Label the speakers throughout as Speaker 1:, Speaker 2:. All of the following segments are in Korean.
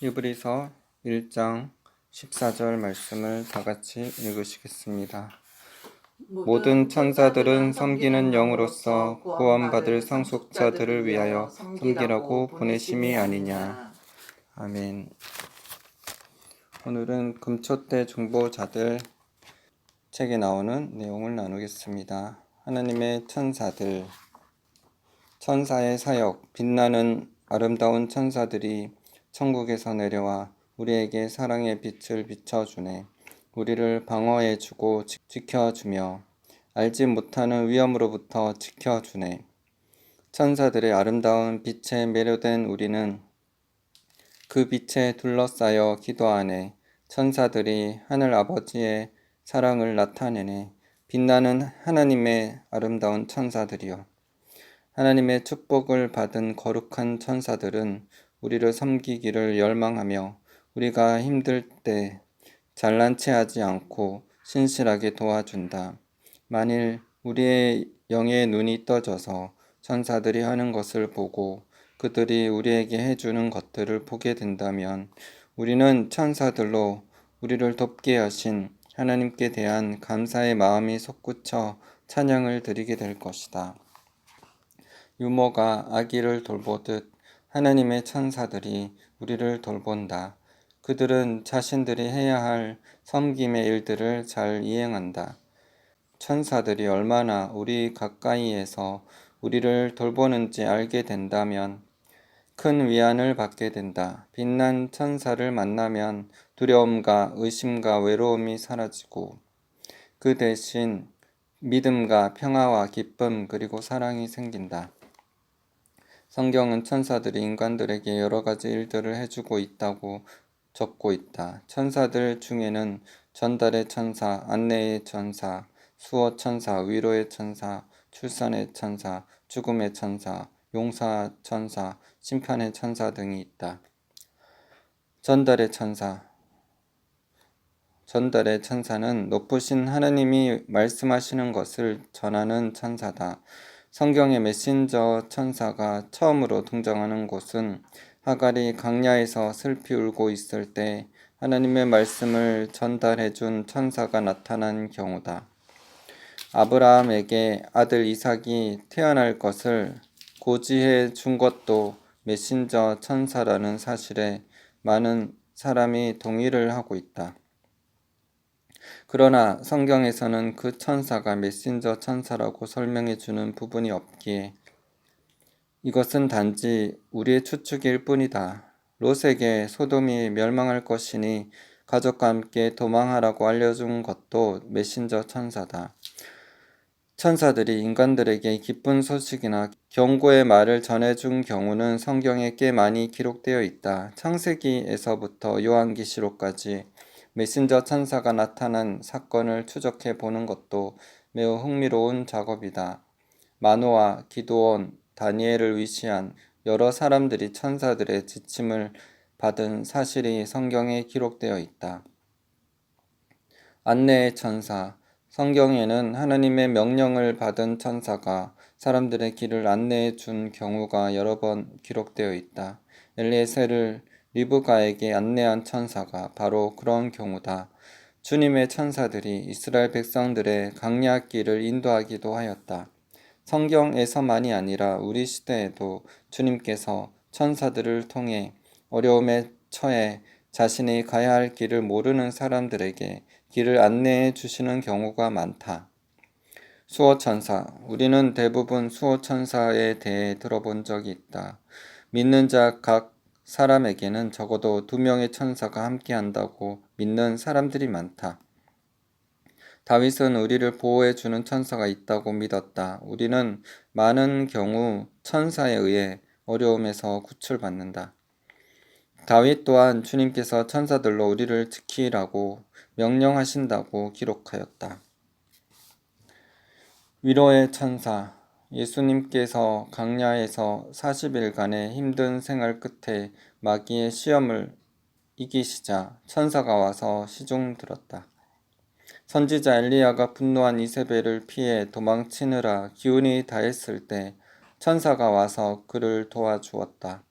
Speaker 1: 히브리서 1장 14절 말씀을 다 같이 읽으시겠습니다. 모든 천사들은 섬기는 영으로서 구원받을 상속자들을 위하여 섬기라고 보내심이 아니냐. 아멘. 오늘은 금초대 중보자들 책에 나오는 내용을 나누겠습니다. 하나님의 천사들, 천사의 사역, 빛나는 아름다운 천사들이 천국에서 내려와 우리에게 사랑의 빛을 비춰주네. 우리를 방어해주고 지켜주며 알지 못하는 위험으로부터 지켜주네. 천사들의 아름다운 빛에 매료된 우리는 그 빛에 둘러싸여 기도하네. 천사들이 하늘 아버지의 사랑을 나타내네. 빛나는 하나님의 아름다운 천사들이여. 하나님의 축복을 받은 거룩한 천사들은 우리를 섬기기를 열망하며 우리가 힘들 때 잘난 체 하지 않고 신실하게 도와준다. 만일 우리의 영의 눈이 떠져서 천사들이 하는 것을 보고 그들이 우리에게 해주는 것들을 보게 된다면 우리는 천사들로 우리를 돕게 하신 하나님께 대한 감사의 마음이 솟구쳐 찬양을 드리게 될 것이다. 유모가 아기를 돌보듯 하나님의 천사들이 우리를 돌본다. 그들은 자신들이 해야 할 섬김의 일들을 잘 이행한다. 천사들이 얼마나 우리 가까이에서 우리를 돌보는지 알게 된다면 큰 위안을 받게 된다. 빛난 천사를 만나면 두려움과 의심과 외로움이 사라지고 그 대신 믿음과 평화와 기쁨 그리고 사랑이 생긴다. 성경은 천사들이 인간들에게 여러 가지 일들을 해주고 있다고 적고 있다. 천사들 중에는 전달의 천사, 안내의 천사, 수호 천사, 위로의 천사, 출산의 천사, 죽음의 천사, 용사 천사, 심판의 천사 등이 있다. 전달의 천사. 전달의 천사는 높으신 하나님이 말씀하시는 것을 전하는 천사다. 성경의 메신저 천사가 처음으로 등장하는 곳은 하갈이 강야에서 슬피 울고 있을 때 하나님의 말씀을 전달해 준 천사가 나타난 경우다. 아브라함에게 아들 이삭이 태어날 것을 고지해 준 것도 메신저 천사라는 사실에 많은 사람이 동의를 하고 있다. 그러나 성경에서는 그 천사가 메신저 천사라고 설명해 주는 부분이 없기에 이것은 단지 우리의 추측일 뿐이다. 롯에게 소돔이 멸망할 것이니 가족과 함께 도망하라고 알려준 것도 메신저 천사다. 천사들이 인간들에게 기쁜 소식이나 경고의 말을 전해준 경우는 성경에 꽤 많이 기록되어 있다. 창세기에서부터 요한기시록까지 메신저 천사가 나타난 사건을 추적해 보는 것도 매우 흥미로운 작업이다. 마노아, 기도원, 다니엘을 위시한 여러 사람들이 천사들의 지침을 받은 사실이 성경에 기록되어 있다. 안내의 천사 성경에는 하나님의 명령을 받은 천사가 사람들의 길을 안내해 준 경우가 여러 번 기록되어 있다. 엘리에셀을 리브가에게 안내한 천사가 바로 그런 경우다. 주님의 천사들이 이스라엘 백성들의 강약길을 인도하기도 하였다. 성경에서만이 아니라 우리 시대에도 주님께서 천사들을 통해 어려움에 처해 자신이 가야 할 길을 모르는 사람들에게 길을 안내해 주시는 경우가 많다. 수호천사. 우리는 대부분 수호천사에 대해 들어본 적이 있다. 믿는 자 각 사람에게는 적어도 두 명의 천사가 함께 한다고 믿는 사람들이 많다. 다윗은 우리를 보호해 주는 천사가 있다고 믿었다. 우리는 많은 경우 천사에 의해 어려움에서 구출받는다. 다윗 또한 주님께서 천사들로 우리를 지키라고 명령하신다고 기록하였다. 위로의 천사 예수님께서 강야에서 40일간의 힘든 생활 끝에 마귀의 시험을 이기시자 천사가 와서 시중 들었다. 선지자 엘리야가 분노한 이세벨을 피해 도망치느라 기운이 다했을 때 천사가 와서 그를 도와주었다.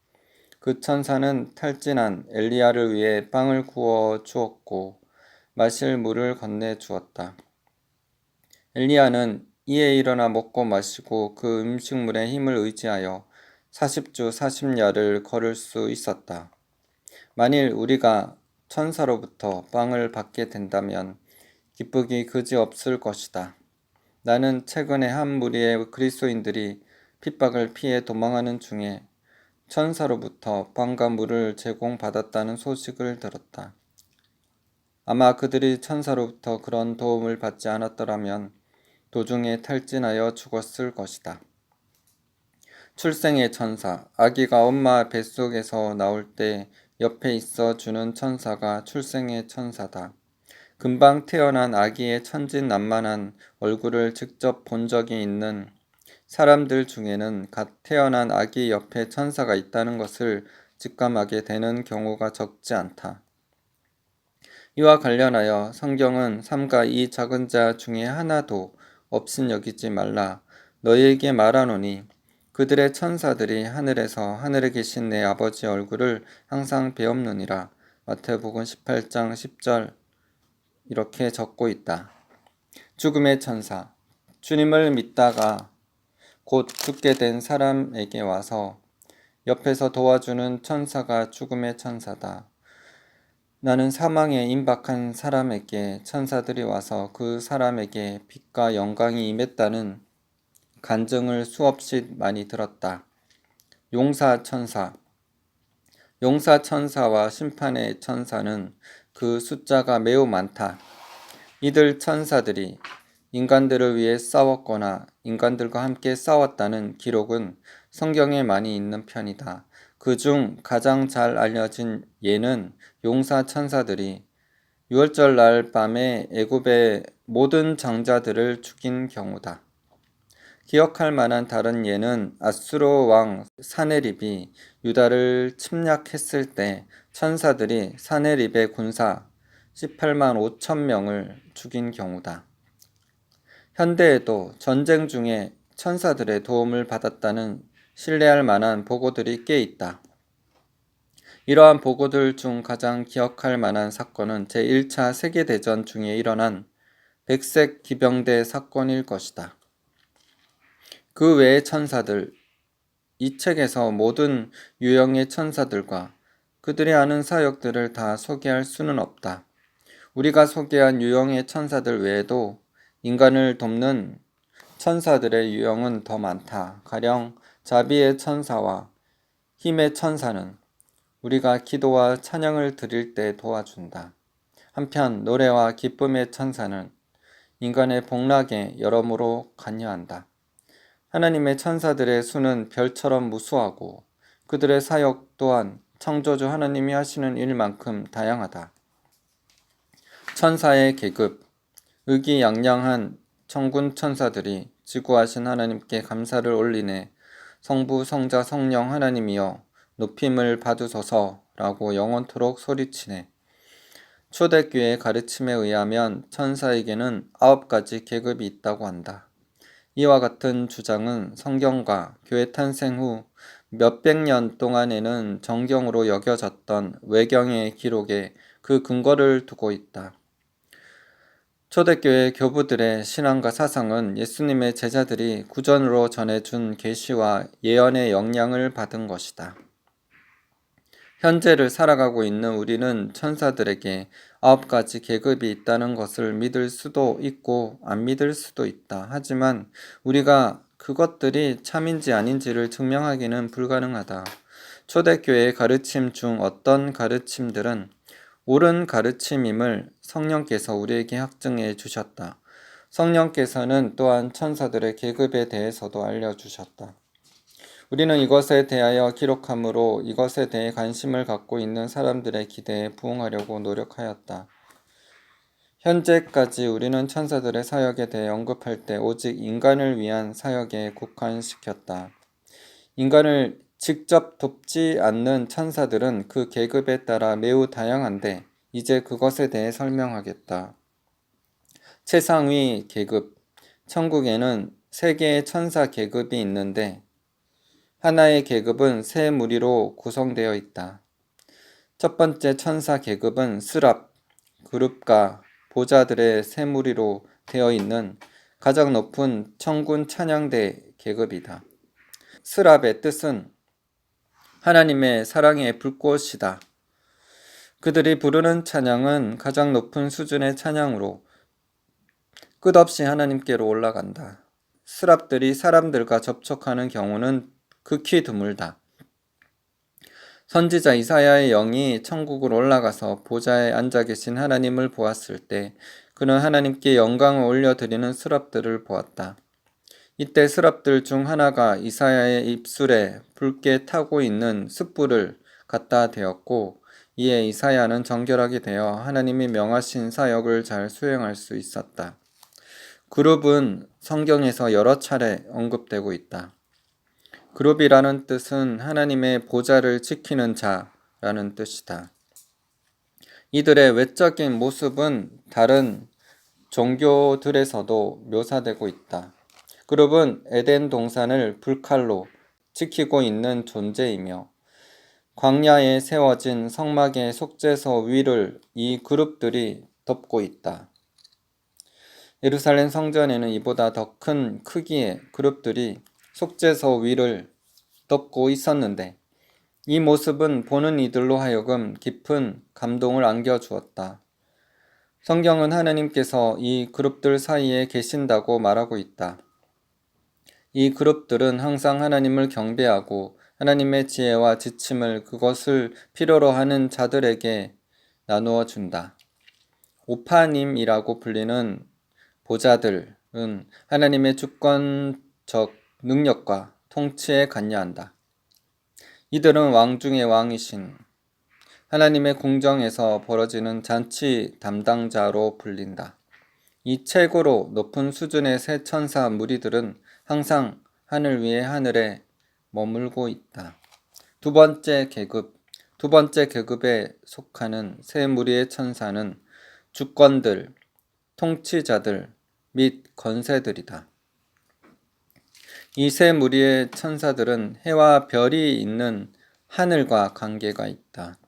Speaker 1: 그 천사는 탈진한 엘리야를 위해 빵을 구워 주었고 마실 물을 건네 주었다. 엘리야는 이에 일어나 먹고 마시고 그 음식물의 힘을 의지하여 40주 40야를 걸을 수 있었다. 만일 우리가 천사로부터 빵을 받게 된다면 기쁘기 그지 없을 것이다. 나는 최근에 한 무리의 그리스도인들이 핍박을 피해 도망하는 중에 천사로부터 빵과 물을 제공받았다는 소식을 들었다. 아마 그들이 천사로부터 그런 도움을 받지 않았더라면 도중에 탈진하여 죽었을 것이다. 출생의 천사, 아기가 엄마 뱃속에서 나올 때 옆에 있어 주는 천사가 출생의 천사다. 금방 태어난 아기의 천진난만한 얼굴을 직접 본 적이 있는 사람들 중에는 갓 태어난 아기 옆에 천사가 있다는 것을 직감하게 되는 경우가 적지 않다. 이와 관련하여 성경은 삼가 이 작은 자 중에 하나도 없인 여기지 말라 너희에게 말하노니 그들의 천사들이 하늘에서 하늘에 계신 내 아버지 얼굴을 항상 배옵느니라 마태복음 18장 10절 이렇게 적고 있다. 죽음의 천사 주님을 믿다가 곧 죽게 된 사람에게 와서 옆에서 도와주는 천사가 죽음의 천사다. 나는 사망에 임박한 사람에게 천사들이 와서 그 사람에게 빛과 영광이 임했다는 간증을 수없이 많이 들었다. 용사 천사 용사 천사와 심판의 천사는 그 숫자가 매우 많다. 이들 천사들이 인간들을 위해 싸웠거나 인간들과 함께 싸웠다는 기록은 성경에 많이 있는 편이다. 그 중 가장 잘 알려진 예는 용사 천사들이 6월절 날 밤에 애굽의 모든 장자들을 죽인 경우다. 기억할 만한 다른 예는 아수르 왕 사네립이 유다를 침략했을 때 천사들이 사네립의 군사 18만 5천 명을 죽인 경우다. 현대에도 전쟁 중에 천사들의 도움을 받았다는 신뢰할 만한 보고들이 꽤 있다. 이러한 보고들 중 가장 기억할 만한 사건은 제1차 세계대전 중에 일어난 백색 기병대 사건일 것이다. 그 외의 천사들, 이 책에서 모든 유형의 천사들과 그들이 하는 사역들을 다 소개할 수는 없다. 우리가 소개한 유형의 천사들 외에도 인간을 돕는 천사들의 유형은 더 많다. 가령 자비의 천사와 힘의 천사는 우리가 기도와 찬양을 드릴 때 도와준다. 한편 노래와 기쁨의 천사는 인간의 복락에 여러모로 관여한다. 하나님의 천사들의 수는 별처럼 무수하고 그들의 사역 또한 창조주 하나님이 하시는 일만큼 다양하다. 천사의 계급 의기양양한 천군 천사들이 지구하신 하나님께 감사를 올리네 성부 성자 성령 하나님이여 높임을 받으소서라고 영원토록 소리치네. 초대교회 가르침에 의하면 천사에게는 아홉 가지 계급이 있다고 한다. 이와 같은 주장은 성경과 교회 탄생 후 몇백 년 동안에는 정경으로 여겨졌던 외경의 기록에 그 근거를 두고 있다. 초대교회 교부들의 신앙과 사상은 예수님의 제자들이 구전으로 전해준 계시와 예언의 영향을 받은 것이다. 현재를 살아가고 있는 우리는 천사들에게 아홉 가지 계급이 있다는 것을 믿을 수도 있고 안 믿을 수도 있다. 하지만 우리가 그것들이 참인지 아닌지를 증명하기는 불가능하다. 초대교회의 가르침 중 어떤 가르침들은 옳은 가르침임을 성령께서 우리에게 확증해 주셨다. 성령께서는 또한 천사들의 계급에 대해서도 알려주셨다. 우리는 이것에 대하여 기록함으로 이것에 대해 관심을 갖고 있는 사람들의 기대에 부응하려고 노력하였다. 현재까지 우리는 천사들의 사역에 대해 언급할 때 오직 인간을 위한 사역에 국한시켰다. 인간을 직접 돕지 않는 천사들은 그 계급에 따라 매우 다양한데 이제 그것에 대해 설명하겠다. 최상위 계급 천국에는 세 개의 천사 계급이 있는데 하나의 계급은 세 무리로 구성되어 있다. 첫 번째 천사 계급은 스랍, 그룹과 보자들의 세 무리로 되어 있는 가장 높은 천군 찬양대 계급이다. 스랍의 뜻은 하나님의 사랑의 불꽃이다. 그들이 부르는 찬양은 가장 높은 수준의 찬양으로 끝없이 하나님께로 올라간다. 스랍들이 사람들과 접촉하는 경우는 극히 드물다. 선지자 이사야의 영이 천국으로 올라가서 보좌에 앉아 계신 하나님을 보았을 때 그는 하나님께 영광을 올려드리는 스랍들을 보았다. 이때 스랍들 중 하나가 이사야의 입술에 붉게 타고 있는 숯불을 갖다 대었고 이에 이사야는 정결하게 되어 하나님이 명하신 사역을 잘 수행할 수 있었다. 그룹은 성경에서 여러 차례 언급되고 있다. 그룹이라는 뜻은 하나님의 보좌를 지키는 자라는 뜻이다. 이들의 외적인 모습은 다른 종교들에서도 묘사되고 있다. 그룹은 에덴 동산을 불칼로 지키고 있는 존재이며 광야에 세워진 성막의 속죄소 위를 이 그룹들이 덮고 있다. 예루살렘 성전에는 이보다 더 큰 크기의 그룹들이 속죄소 위를 덮고 있었는데 이 모습은 보는 이들로 하여금 깊은 감동을 안겨주었다. 성경은 하나님께서 이 그룹들 사이에 계신다고 말하고 있다. 이 그룹들은 항상 하나님을 경배하고 하나님의 지혜와 지침을 그것을 필요로 하는 자들에게 나누어 준다. 오파님이라고 불리는 보자들은 하나님의 주권적 능력과 통치에 관여한다. 이들은 왕 중의 왕이신 하나님의 궁정에서 벌어지는 잔치 담당자로 불린다. 이 최고로 높은 수준의 새 천사 무리들은 항상 하늘 위에 하늘에 머물고 있다. 두 번째 계급, 두 번째 계급에 속하는 세 무리의 천사는 주권들, 통치자들 및 건세들이다. 이세 무리의 천사들은 해와 별이 있는 하늘과 관계가 있다.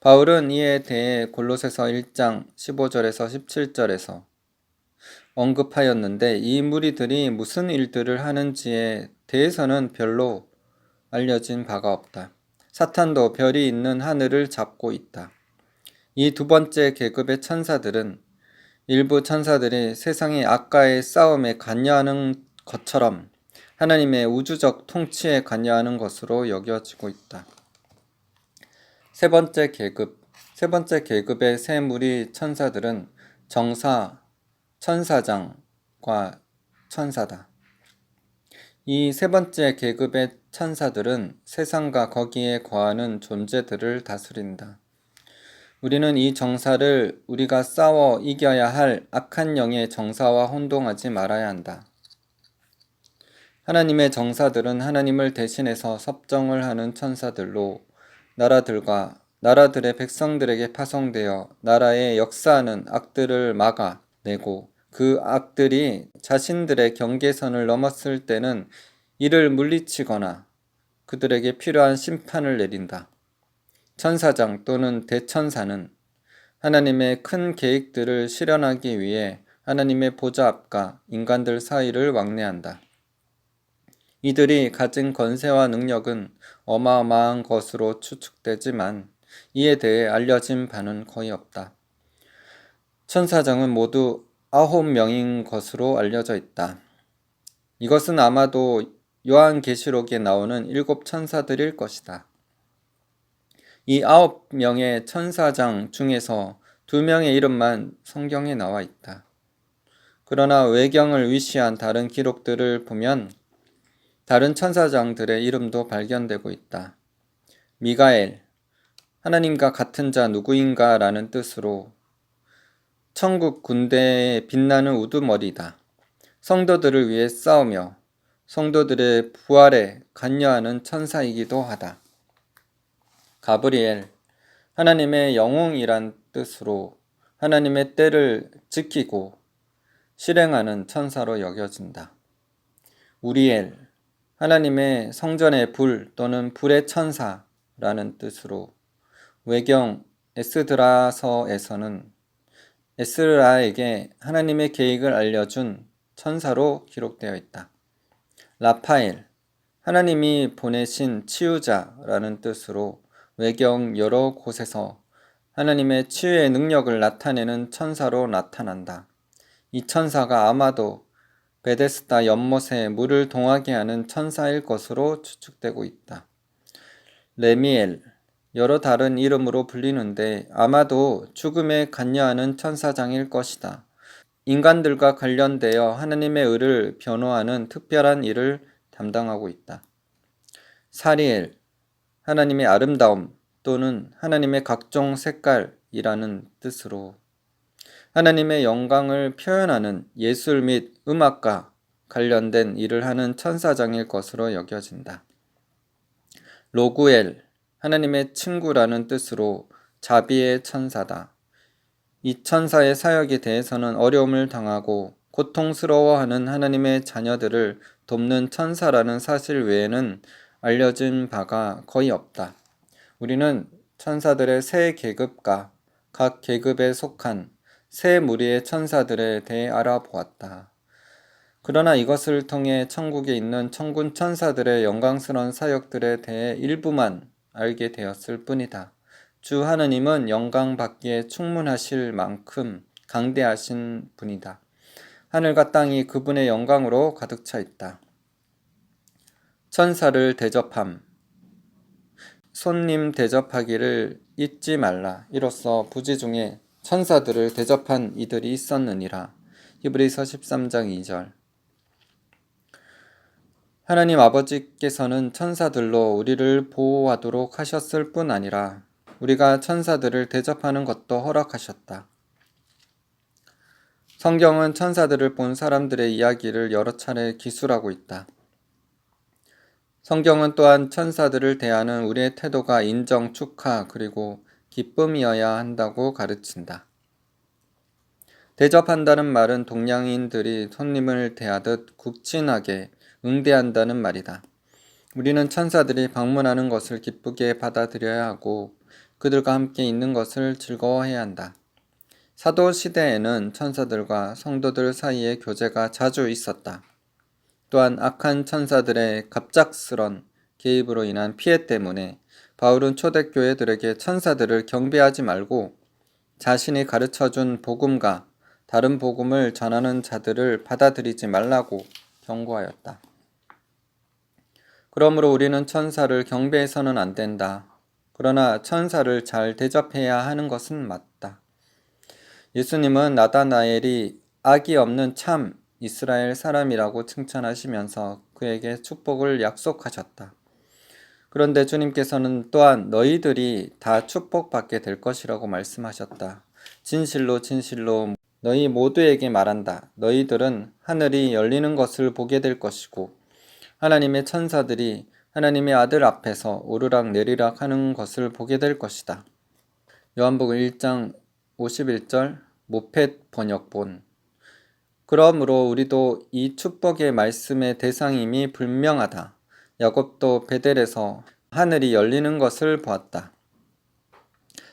Speaker 1: 바울은 이에 대해 골로새서 1장 15절에서 17절에서 언급하였는데 이 무리들이 무슨 일들을 하는지에 대해서는 별로 알려진 바가 없다. 사탄도 별이 있는 하늘을 잡고 있다. 이 두 번째 계급의 천사들은 일부 천사들이 세상의 악과의 싸움에 관여하는 것처럼 하나님의 우주적 통치에 관여하는 것으로 여겨지고 있다. 세 번째 계급, 세 번째 계급의 세 무리 천사들은 정사, 천사장과 천사다. 이 세 번째 계급의 천사들은 세상과 거기에 거하는 존재들을 다스린다. 우리는 이 정사를 우리가 싸워 이겨야 할 악한 영의 정사와 혼동하지 말아야 한다. 하나님의 정사들은 하나님을 대신해서 섭정을 하는 천사들로 나라들과 나라들의 백성들에게 파송되어 나라의 역사하는 악들을 막아내고 그 악들이 자신들의 경계선을 넘었을 때는 이를 물리치거나 그들에게 필요한 심판을 내린다. 천사장 또는 대천사는 하나님의 큰 계획들을 실현하기 위해 하나님의 보좌 앞과 인간들 사이를 왕래한다. 이들이 가진 권세와 능력은 어마어마한 것으로 추측되지만 이에 대해 알려진 바는 거의 없다. 천사장은 모두 아홉 명인 것으로 알려져 있다. 이것은 아마도 요한계시록에 나오는 일곱 천사들일 것이다. 이 아홉 명의 천사장 중에서 두 명의 이름만 성경에 나와 있다. 그러나 외경을 위시한 다른 기록들을 보면 다른 천사장들의 이름도 발견되고 있다. 미가엘, 하나님과 같은 자 누구인가 라는 뜻으로 천국 군대에 빛나는 우두머리다. 성도들을 위해 싸우며 성도들의 부활에 관여하는 천사이기도 하다. 가브리엘, 하나님의 영웅이란 뜻으로 하나님의 때를 지키고 실행하는 천사로 여겨진다. 우리엘, 하나님의 성전의 불 또는 불의 천사라는 뜻으로 외경 에스드라서에서는 에스라에게 하나님의 계획을 알려준 천사로 기록되어 있다. 라파엘, 하나님이 보내신 치유자라는 뜻으로 외경 여러 곳에서 하나님의 치유의 능력을 나타내는 천사로 나타난다. 이 천사가 아마도 베데스다 연못에 물을 동하게 하는 천사일 것으로 추측되고 있다. 레미엘, 여러 다른 이름으로 불리는데 아마도 죽음에 관여하는 천사장일 것이다. 인간들과 관련되어 하나님의 의를 변호하는 특별한 일을 담당하고 있다. 사리엘, 하나님의 아름다움 또는 하나님의 각종 색깔이라는 뜻으로 하나님의 영광을 표현하는 예술 및 음악과 관련된 일을 하는 천사장일 것으로 여겨진다. 로구엘, 하나님의 친구라는 뜻으로 자비의 천사다. 이 천사의 사역에 대해서는 어려움을 당하고 고통스러워하는 하나님의 자녀들을 돕는 천사라는 사실 외에는 알려진 바가 거의 없다. 우리는 천사들의 세 계급과 각 계급에 속한 세 무리의 천사들에 대해 알아보았다. 그러나 이것을 통해 천국에 있는 천군 천사들의 영광스러운 사역들에 대해 일부만 알게 되었을 뿐이다. 주 하느님은 영광 받기에 충분하실 만큼 강대하신 분이다. 하늘과 땅이 그분의 영광으로 가득 차 있다. 천사를 대접함. 손님 대접하기를 잊지 말라. 이로써 부지 중에 천사들을 대접한 이들이 있었느니라. 히브리서 13장 2절. 하나님 아버지께서는 천사들로 우리를 보호하도록 하셨을 뿐 아니라 우리가 천사들을 대접하는 것도 허락하셨다. 성경은 천사들을 본 사람들의 이야기를 여러 차례 기술하고 있다. 성경은 또한 천사들을 대하는 우리의 태도가 인정, 축하, 그리고 기쁨이어야 한다고 가르친다. 대접한다는 말은 동양인들이 손님을 대하듯 국진하게 응대한다는 말이다. 우리는 천사들이 방문하는 것을 기쁘게 받아들여야 하고 그들과 함께 있는 것을 즐거워해야 한다. 사도 시대에는 천사들과 성도들 사이에 교제가 자주 있었다. 또한 악한 천사들의 갑작스런 개입으로 인한 피해 때문에 바울은 초대교회들에게 천사들을 경배하지 말고 자신이 가르쳐 준 복음과 다른 복음을 전하는 자들을 받아들이지 말라고 경고하였다. 그러므로 우리는 천사를 경배해서는 안 된다. 그러나 천사를 잘 대접해야 하는 것은 맞다. 예수님은 나다나엘이 악이 없는 참 이스라엘 사람이라고 칭찬하시면서 그에게 축복을 약속하셨다. 그런데 주님께서는 또한 너희들이 다 축복받게 될 것이라고 말씀하셨다. 진실로 진실로 너희 모두에게 말한다. 너희들은 하늘이 열리는 것을 보게 될 것이고 하나님의 천사들이 하나님의 아들 앞에서 오르락 내리락 하는 것을 보게 될 것이다. 요한복음 1장 51절 모펫 번역본 그러므로 우리도 이 축복의 말씀의 대상임이 분명하다. 야곱도 베델에서 하늘이 열리는 것을 보았다.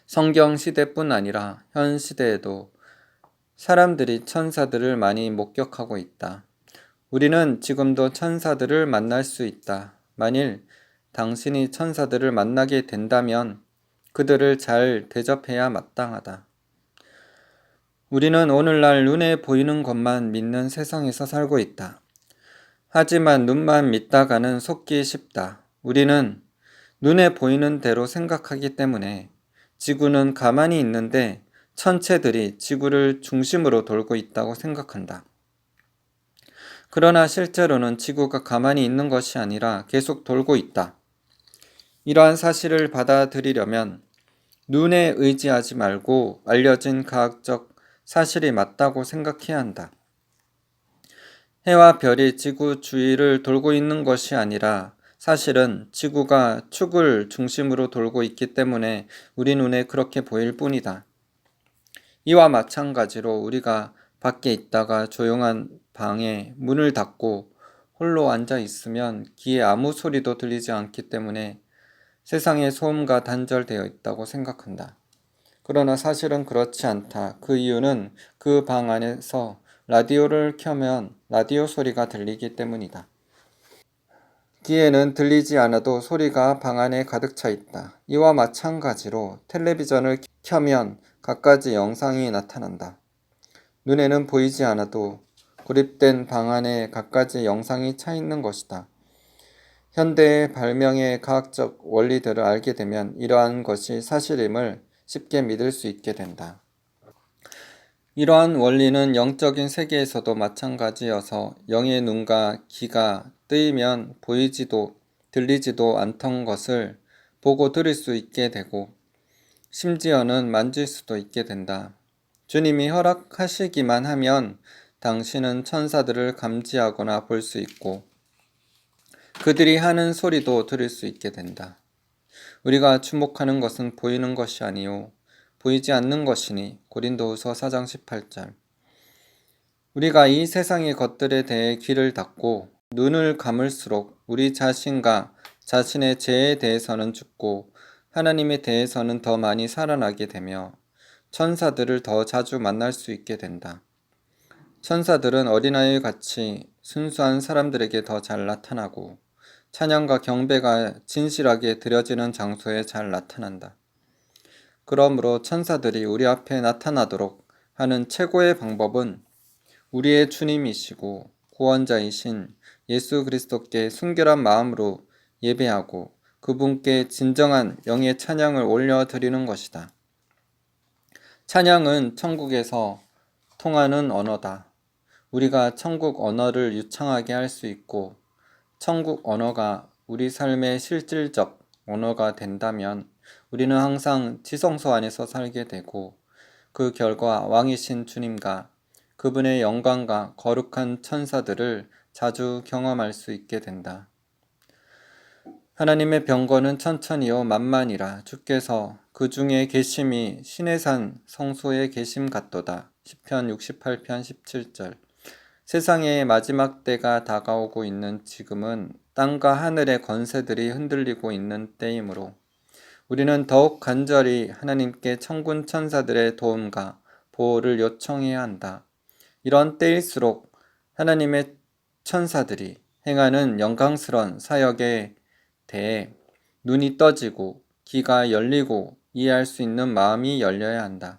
Speaker 1: 성경 시대뿐 아니라 현 시대에도 사람들이 천사들을 많이 목격하고 있다. 우리는 지금도 천사들을 만날 수 있다. 만일 당신이 천사들을 만나게 된다면 그들을 잘 대접해야 마땅하다. 우리는 오늘날 눈에 보이는 것만 믿는 세상에서 살고 있다. 하지만 눈만 믿다가는 속기 쉽다. 우리는 눈에 보이는 대로 생각하기 때문에 지구는 가만히 있는데 천체들이 지구를 중심으로 돌고 있다고 생각한다. 그러나 실제로는 지구가 가만히 있는 것이 아니라 계속 돌고 있다. 이러한 사실을 받아들이려면 눈에 의지하지 말고 알려진 과학적 사실이 맞다고 생각해야 한다. 해와 별이 지구 주위를 돌고 있는 것이 아니라 사실은 지구가 축을 중심으로 돌고 있기 때문에 우리 눈에 그렇게 보일 뿐이다. 이와 마찬가지로 우리가 밖에 있다가 조용한 방에 문을 닫고 홀로 앉아 있으면 귀에 아무 소리도 들리지 않기 때문에 세상의 소음과 단절되어 있다고 생각한다. 그러나 사실은 그렇지 않다. 그 이유는 그 방 안에서 라디오를 켜면 라디오 소리가 들리기 때문이다. 귀에는 들리지 않아도 소리가 방 안에 가득 차 있다. 이와 마찬가지로 텔레비전을 켜면 갖가지 영상이 나타난다. 눈에는 보이지 않아도 고립된 방 안에 갖가지 영상이 차 있는 것이다. 현대의 발명의 과학적 원리들을 알게 되면 이러한 것이 사실임을 쉽게 믿을 수 있게 된다. 이러한 원리는 영적인 세계에서도 마찬가지여서 영의 눈과 귀가 뜨이면 보이지도 들리지도 않던 것을 보고 들을 수 있게 되고 심지어는 만질 수도 있게 된다. 주님이 허락하시기만 하면 당신은 천사들을 감지하거나 볼 수 있고 그들이 하는 소리도 들을 수 있게 된다. 우리가 주목하는 것은 보이는 것이 아니요 보이지 않는 것이니 고린도후서 4장 18절 우리가 이 세상의 것들에 대해 귀를 닫고 눈을 감을수록 우리 자신과 자신의 죄에 대해서는 죽고 하나님에 대해서는 더 많이 살아나게 되며 천사들을 더 자주 만날 수 있게 된다. 천사들은 어린아이 같이 순수한 사람들에게 더 잘 나타나고 찬양과 경배가 진실하게 드려지는 장소에 잘 나타난다. 그러므로 천사들이 우리 앞에 나타나도록 하는 최고의 방법은 우리의 주님이시고 구원자이신 예수 그리스도께 순결한 마음으로 예배하고 그분께 진정한 영의 찬양을 올려드리는 것이다. 찬양은 천국에서 통하는 언어다. 우리가 천국 언어를 유창하게 할 수 있고 천국 언어가 우리 삶의 실질적 언어가 된다면 우리는 항상 지성소 안에서 살게 되고 그 결과 왕이신 주님과 그분의 영광과 거룩한 천사들을 자주 경험할 수 있게 된다. 하나님의 병거는 천천히요 만만이라 주께서 그 중에 계심이 신의 산 성소에 계심 같도다. 10편 68편 17절 세상의 마지막 때가 다가오고 있는 지금은 땅과 하늘의 건세들이 흔들리고 있는 때이므로 우리는 더욱 간절히 하나님께 천군 천사들의 도움과 보호를 요청해야 한다. 이런 때일수록 하나님의 천사들이 행하는 영광스런 사역에 대해 눈이 떠지고 귀가 열리고 이해할 수 있는 마음이 열려야 한다.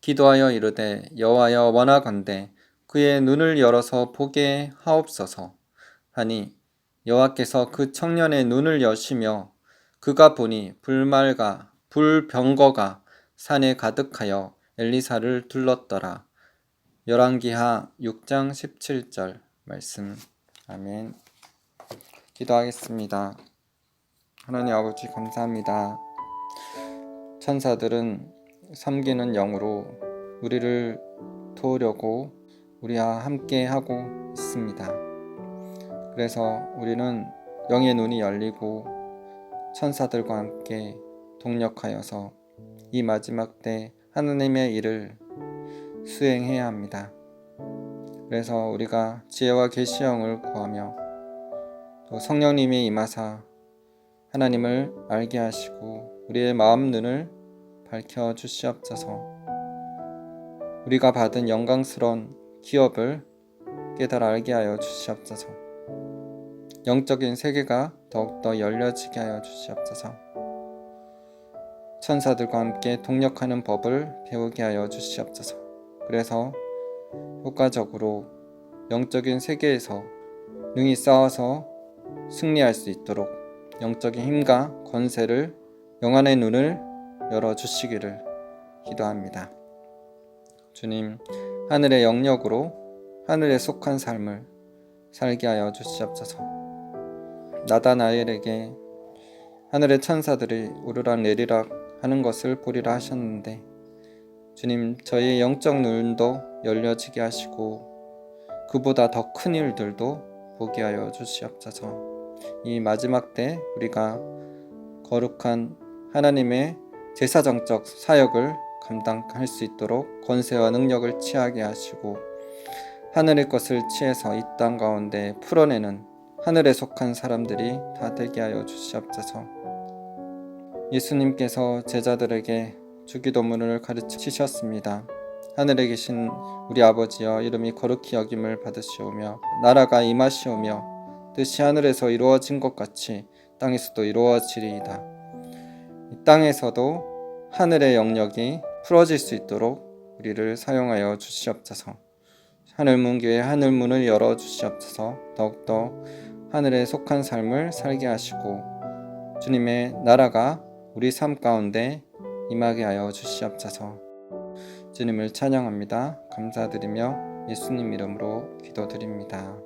Speaker 1: 기도하여 이르되 여호와여 원하건대 그의 눈을 열어서 보게 하옵소서 하니 여호와께서 그 청년의 눈을 여시며 그가 보니 불말과 불병거가 산에 가득하여 엘리사를 둘렀더라. 열왕기하 6장 17절 말씀. 아멘. 기도하겠습니다. 하나님 아버지 감사합니다. 천사들은 섬기는 영으로 우리를 도우려고 우리와 함께 하고 있습니다. 그래서 우리는 영의 눈이 열리고 천사들과 함께 동력하여서 이 마지막 때 하나님의 일을 수행해야 합니다. 그래서 우리가 지혜와 계시형을 구하며 또 성령님이 임하사 하나님을 알게 하시고 우리의 마음 눈을 밝혀 주시옵소서. 우리가 받은 영광스러운 기업을 깨달아 알게 하여 주시옵소서. 영적인 세계가 더욱더 열려지게 하여 주시옵소서. 천사들과 함께 동력하는 법을 배우게 하여 주시옵소서. 그래서 효과적으로 영적인 세계에서 능히 싸워서 승리할 수 있도록 영적인 힘과 권세를 영안의 눈을 열어 주시기를 기도합니다. 주님, 하늘의 영역으로 하늘에 속한 삶을 살게 하여 주시옵소서. 나다나엘에게 하늘의 천사들이 우르락 내리락 하는 것을 보리라 하셨는데 주님 저의 영적 눈도 열려지게 하시고 그보다 더 큰 일들도 보게 하여 주시옵소서. 이 마지막 때 우리가 거룩한 하나님의 제사정적 사역을 감당할 수 있도록 권세와 능력을 취하게 하시고 하늘의 것을 취해서 이 땅 가운데 풀어내는 하늘에 속한 사람들이 다 되게 하여 주시옵소서. 예수님께서 제자들에게 주기도문을 가르치셨습니다. 하늘에 계신 우리 아버지여 이름이 거룩히 여김을 받으시오며 나라가 임하시오며 뜻이 하늘에서 이루어진 것 같이 땅에서도 이루어지리이다. 이 땅에서도 하늘의 영역이 풀어질 수 있도록 우리를 사용하여 주시옵소서. 하늘문 교회 하늘문을 열어 주시옵소서. 더욱더 하늘에 속한 삶을 살게 하시고 주님의 나라가 우리 삶 가운데 임하게 하여 주시옵소서. 주님을 찬양합니다. 감사드리며 예수님 이름으로 기도드립니다.